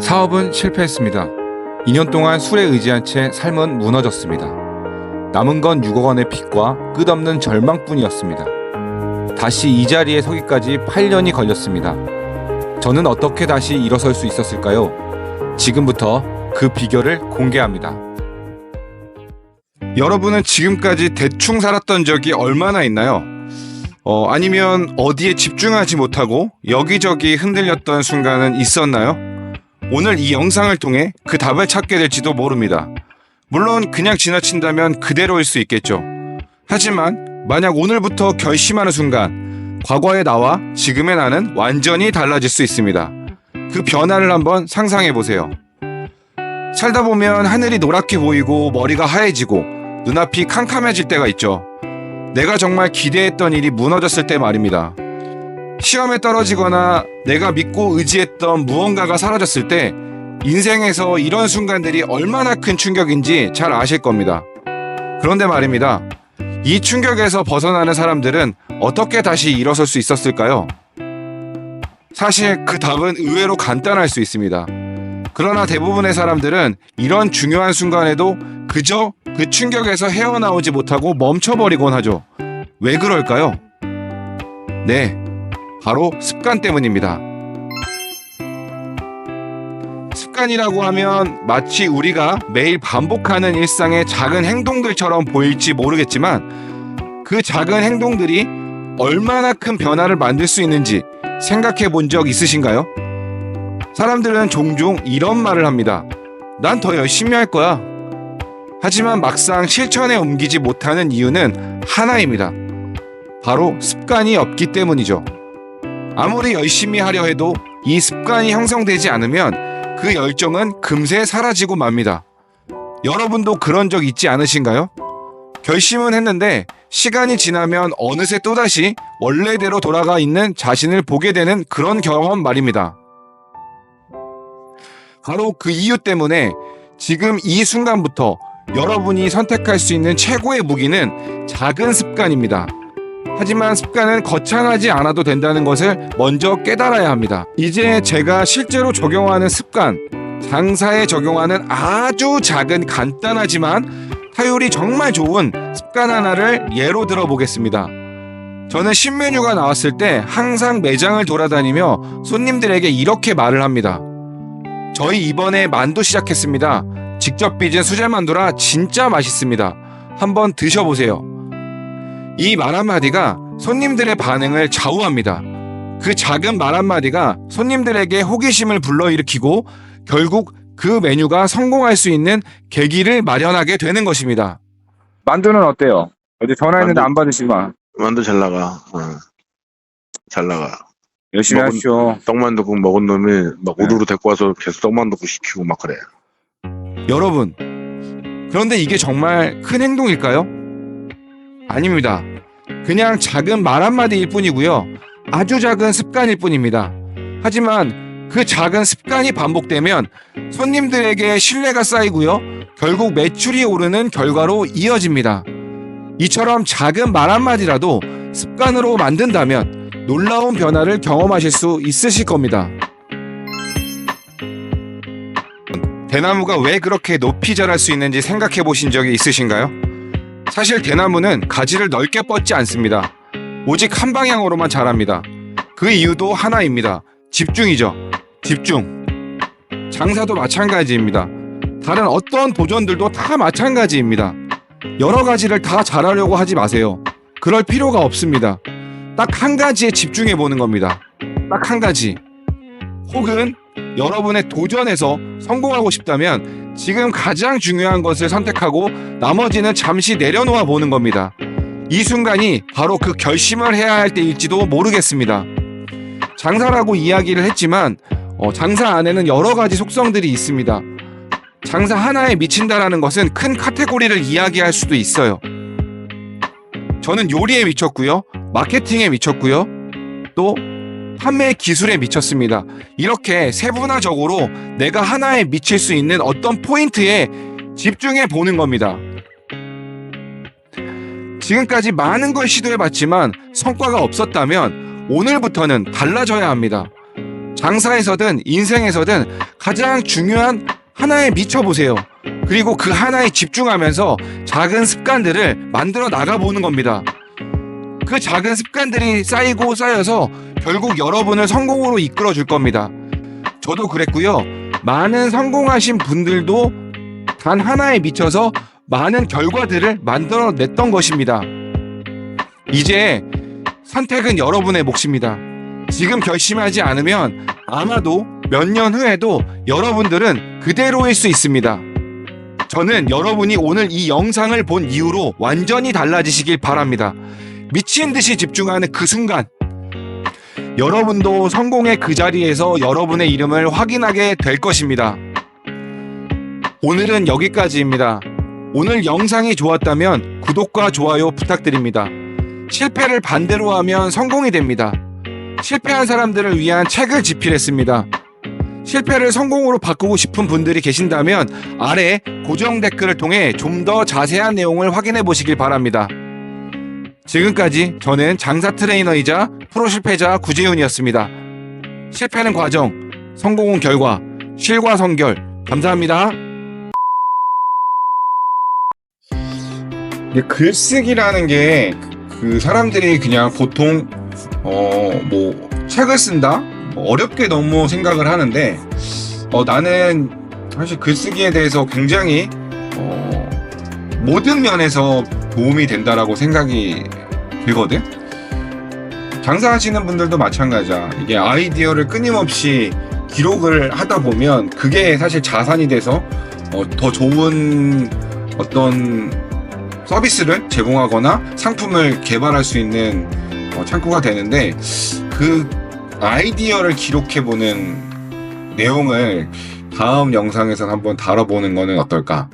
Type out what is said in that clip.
사업은 실패했습니다. 2년 동안 술에 의지한 채 삶은 무너졌습니다. 남은 건 6억 원의 빚과 끝없는 절망뿐이었습니다. 다시 이 자리에 서기까지 8년이 걸렸습니다. 저는 어떻게 다시 일어설 수 있었을까요? 지금부터 그 비결을 공개합니다. 여러분은 지금까지 대충 살았던 적이 얼마나 있나요? 어, 아니면 어디에 집중하지 못하고 여기저기 흔들렸던 순간은 있었나요? 오늘 이 영상을 통해 그 답을 찾게 될지도 모릅니다. 물론 그냥 지나친다면 그대로일 수 있겠죠. 하지만 만약 오늘부터 결심하는 순간 과거의 나와 지금의 나는 완전히 달라질 수 있습니다. 그 변화를 한번 상상해 보세요. 살다 보면 하늘이 노랗게 보이고 머리가 하얘지고 눈앞이 캄캄해질 때가 있죠. 내가 정말 기대했던 일이 무너졌을 때 말입니다. 시험에 떨어지거나 내가 믿고 의지했던 무언가가 사라졌을 때 인생에서 이런 순간들이 얼마나 큰 충격인지 잘 아실 겁니다. 그런데 말입니다. 이 충격에서 벗어나는 사람들은 어떻게 다시 일어설 수 있었을까요? 사실 그 답은 의외로 간단할 수 있습니다. 그러나 대부분의 사람들은 이런 중요한 순간에도 그저 그 충격에서 헤어나오지 못하고 멈춰버리곤 하죠. 왜 그럴까요? 네, 바로 습관 때문입니다. 습관이라고 하면 마치 우리가 매일 반복하는 일상의 작은 행동들처럼 보일지 모르겠지만 그 작은 행동들이 얼마나 큰 변화를 만들 수 있는지 생각해 본 적 있으신가요? 사람들은 종종 이런 말을 합니다. 난 더 열심히 할 거야. 하지만 막상 실천에 옮기지 못하는 이유는 하나입니다. 바로 습관이 없기 때문이죠. 아무리 열심히 하려 해도 이 습관이 형성되지 않으면 그 열정은 금세 사라지고 맙니다. 여러분도 그런 적 있지 않으신가요? 결심은 했는데 시간이 지나면 어느새 또다시 원래대로 돌아가 있는 자신을 보게 되는 그런 경험 말입니다. 바로 그 이유 때문에 지금 이 순간부터 여러분이 선택할 수 있는 최고의 무기는 작은 습관입니다. 하지만 습관은 거창하지 않아도 된다는 것을 먼저 깨달아야 합니다. 이제 제가 실제로 적용하는 습관, 장사에 적용하는 아주 작은 간단하지만 타율이 정말 좋은 습관 하나를 예로 들어보겠습니다. 저는 신메뉴가 나왔을 때 항상 매장을 돌아다니며 손님들에게 이렇게 말을 합니다. 저희 이번에 만두 시작했습니다. 직접 빚은 수제 만두라 진짜 맛있습니다. 한번 드셔보세요. 이 말 한마디가 손님들의 반응을 좌우합니다. 그 작은 말 한마디가 손님들에게 호기심을 불러일으키고 결국 그 메뉴가 성공할 수 있는 계기를 마련하게 되는 것입니다. 만두는 어때요? 어제 전화했는데 만두- 안 받으시만 만두 잘 나가. 어. 잘 나가. 열심히 먹은- 하십시오. 떡만두국 먹은 놈이 막 네. 우르르 데리고 와서 계속 떡만두국 시키고 막 그래. 여러분, 그런데 이게 정말 큰 행동일까요? 아닙니다. 그냥 작은 말 한마디일 뿐이고요. 아주 작은 습관일 뿐입니다. 하지만 그 작은 습관이 반복되면 손님들에게 신뢰가 쌓이고요. 결국 매출이 오르는 결과로 이어집니다. 이처럼 작은 말 한마디라도 습관으로 만든다면 놀라운 변화를 경험하실 수 있으실 겁니다. 대나무가 왜 그렇게 높이 자랄 수 있는지 생각해 보신 적이 있으신가요? 사실 대나무는 가지를 넓게 뻗지 않습니다. 오직 한 방향으로만 자랍니다. 그 이유도 하나입니다. 집중이죠. 집중. 장사도 마찬가지입니다. 다른 어떤 도전들도 다 마찬가지입니다. 여러 가지를 다 잘하려고 하지 마세요. 그럴 필요가 없습니다. 딱 한 가지에 집중해 보는 겁니다. 딱 한 가지. 혹은 여러분의 도전에서 성공하고 싶다면 지금 가장 중요한 것을 선택하고 나머지는 잠시 내려놓아 보는 겁니다. 이 순간이 바로 그 결심을 해야 할 때일지도 모르겠습니다. 장사라고 이야기를 했지만 어, 장사 안에는 여러 가지 속성들이 있습니다. 장사 하나에 미친다라는 것은 큰 카테고리를 이야기할 수도 있어요. 저는 요리에 미쳤고요. 마케팅에 미쳤고요. 또 판매 기술에 미쳤습니다. 이렇게 세분화적으로 내가 하나에 미칠 수 있는 어떤 포인트에 집중해 보는 겁니다. 지금까지 많은 걸 시도해 봤지만 성과가 없었다면 오늘부터는 달라져야 합니다. 장사에서든 인생에서든 가장 중요한 하나에 미쳐보세요. 그리고 그 하나에 집중하면서 작은 습관들을 만들어 나가보는 겁니다. 그 작은 습관들이 쌓이고 쌓여서 결국 여러분을 성공으로 이끌어 줄 겁니다. 저도 그랬고요. 많은 성공하신 분들도 단 하나에 미쳐서 많은 결과들을 만들어 냈던 것입니다. 이제 선택은 여러분의 몫입니다. 지금 결심하지 않으면 아마도 몇 년 후에도 여러분들은 그대로일 수 있습니다. 저는 여러분이 오늘 이 영상을 본 이후로 완전히 달라지시길 바랍니다. 미친 듯이 집중하는 그 순간, 여러분도 성공의 그 자리에서 여러분의 이름을 확인하게 될 것입니다. 오늘은 여기까지입니다. 오늘 영상이 좋았다면 구독과 좋아요 부탁드립니다. 실패를 반대로 하면 성공이 됩니다. 실패한 사람들을 위한 책을 집필했습니다. 실패를 성공으로 바꾸고 싶은 분들이 계신다면 아래 고정 댓글을 통해 좀 더 자세한 내용을 확인해 보시길 바랍니다. 지금까지 저는 장사 트레이너이자 프로 실패자 구재훈이었습니다. 실패는 과정, 성공은 결과, 실과 성결. 감사합니다. 글쓰기라는 게 그 사람들이 그냥 보통 어 뭐 책을 쓴다 뭐 어렵게 너무 생각을 하는데 어 나는 사실 글쓰기에 대해서 굉장히 어 모든 면에서 도움이 된다라고 생각이 들거든. 장사하시는 분들도 마찬가지야. 이게 아이디어를 끊임없이 기록을 하다 보면 그게 사실 자산이 돼서 어, 더 좋은 어떤 서비스를 제공하거나 상품을 개발할 수 있는 어, 창구가 되는데 그 아이디어를 기록해보는 내용을 다음 영상에서 한번 다뤄보는 거는 어떨까?